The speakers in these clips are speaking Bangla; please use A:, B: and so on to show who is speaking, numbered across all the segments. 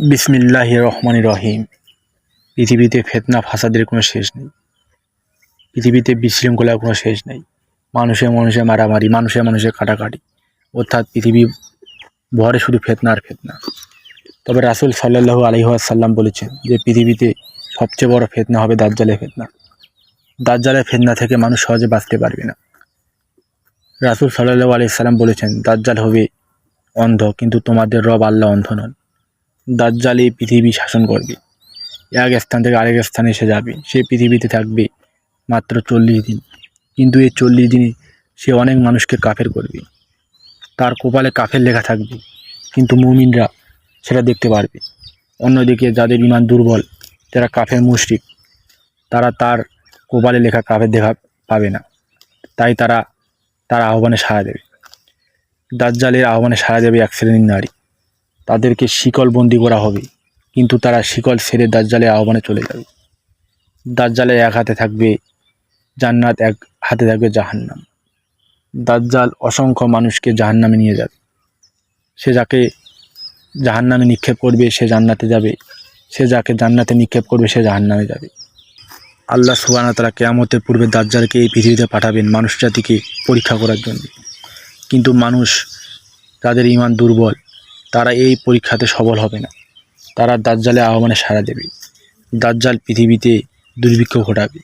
A: বিসমিল্লাহ রহমান রহিম। পৃথিবীতে ফেতনা, ফাসাদের কোনো শেষ নেই। পৃথিবীতে বিশৃঙ্খলার কোনো শেষ নেই। মানুষে মানুষে মারামারি, মানুষে মানুষে কাটাকাটি। অর্থাৎ পৃথিবী ভরে শুধু ফেতনা আর ফেতনা। তবে রাসুল সাল্লাহু আলহিহাসাল্লাম বলেছেন যে, পৃথিবীতে সবচেয়ে বড় ফেতনা হবে দাজ্জালের ফেতনা। দাজ্জালের ফেতনা থেকে মানুষ সহজে বাঁচতে পারবে না। রাসুল সাল্লাহু আলি সাল্লাম বলেছেন, দাজ্জাল হবে অন্ধ, কিন্তু তোমাদের রব আল্লাহ অন্ধ নন। দাজ্জাল পৃথিবী শাসন করবে। এক স্থান থেকে আরেক স্থানে এসে যাবে। সে পৃথিবীতে থাকবে মাত্র চল্লিশ দিন। কিন্তু এই চল্লিশ দিনে সে অনেক মানুষকে কাফের করবে। তার কপালে কাফের লেখা থাকবে। কিন্তু মুমিনরা সেটা দেখতে পারবে। অন্যদিকে যাদের ইমান দুর্বল, যারা কাফের মুশরিক, তারা তার কপালে লেখা কাফের দেখা পাবে না। তাই তারা তার আহ্বানে সাড়া দেবে। দাজ্জালের আহ্বানে সাড়া দেবে এক শ্রেণির নারী। তাদেরকে শিকল বন্দি করা হবে। কিন্তু তারা শিকল ছেড়ে দাজ্জালের আহ্বানে চলে যাবে। দাজ্জালে এক হাতে থাকবে, জান্নাত এক হাতে থাকবে জাহান্নাম। দাজ্জাল অসংখ্য মানুষকে জাহান্নামে নিয়ে যাবে। সে যাকে জাহান্নামে নিক্ষেপ করবে, সে জান্নাতে যাবে। সে যাকে জান্নাতে নিক্ষেপ করবে, সে জাহান্নামে যাবে। আল্লাহ সুবাহ তারা কেয়ামতের পূর্বে দাজ্জালকে এই পৃথিবীতে পাঠাবেন মানুষ জাতিকে পরীক্ষা করার জন্য। কিন্তু মানুষ তাদের ইমান দুর্বল। তারা এই পরীক্ষাতে সফল হবে না। তারা দাজ্জালে আহ্বানে সাড়া দেবে। দাজ্জাল পৃথিবীতে দুর্ভিক্ষ ঘটাবে।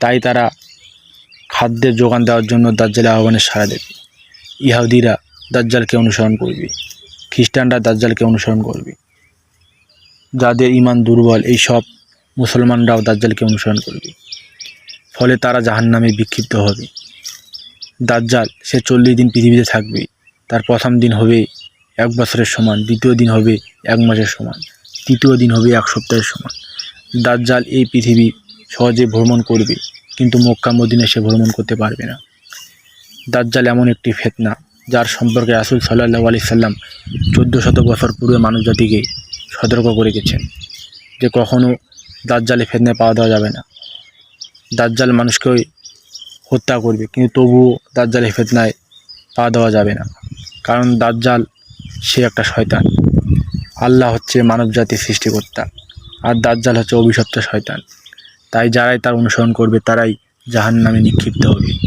A: তাই তারা খাদ্যের যোগান দেওয়ার জন্য দাজ্জালে আহ্বানে সাড়া দেবে। ইহাউদিরা দাজ্জালকে অনুসরণ করবে। খ্রিস্টানরা দাজ্জালকে অনুসরণ করবে। যাদের ইমান দুর্বল, এই সব মুসলমানরাও দাজ্জালকে অনুসরণ করবে। ফলে তারা জাহান্নামে বিক্ষিপ্ত হবে। দাজ্জাল, সে চল্লিশ দিন পৃথিবীতে থাকবে। তার প্রথম দিন হবে এক বছরের সমান, দ্বিতীয় দিন হবে এক মাসের সমান, তৃতীয় দিন হবে এক সপ্তাহের সমান। দাজ্জাল এই পৃথিবী সহজে ভ্রমণ করবে, কিন্তু মক্কা মদিনে সে ভ্রমণ করতে পারবে না। দাজ্জাল এমন একটি ফেতনা, যার সম্পর্কে রাসুল সাল্লাহ আলি সাল্লাম চোদ্দ শত বছর পূর্বে মানব জাতিকে সতর্ক করে গেছেন যে কখনও দাজ্জালে ফেতনায় পাওয়া দেওয়া যাবে না। দাজ্জাল মানুষকে হত্যা করবে, কিন্তু তবুও দাজ্জালে ফেতনায় পা দেওয়া যাবে না। কারণ দাজ্জাল সে একটা শয়তান। আল্লাহ হচ্ছে মানব জাতির সৃষ্টিকর্তা, আর দাজ্জাল হচ্ছে অভিশপ্ত শয়তান। তাই যারাই তার অনুসরণ করবে, তারাই জাহান নামে নিক্ষিপ্ত হবে।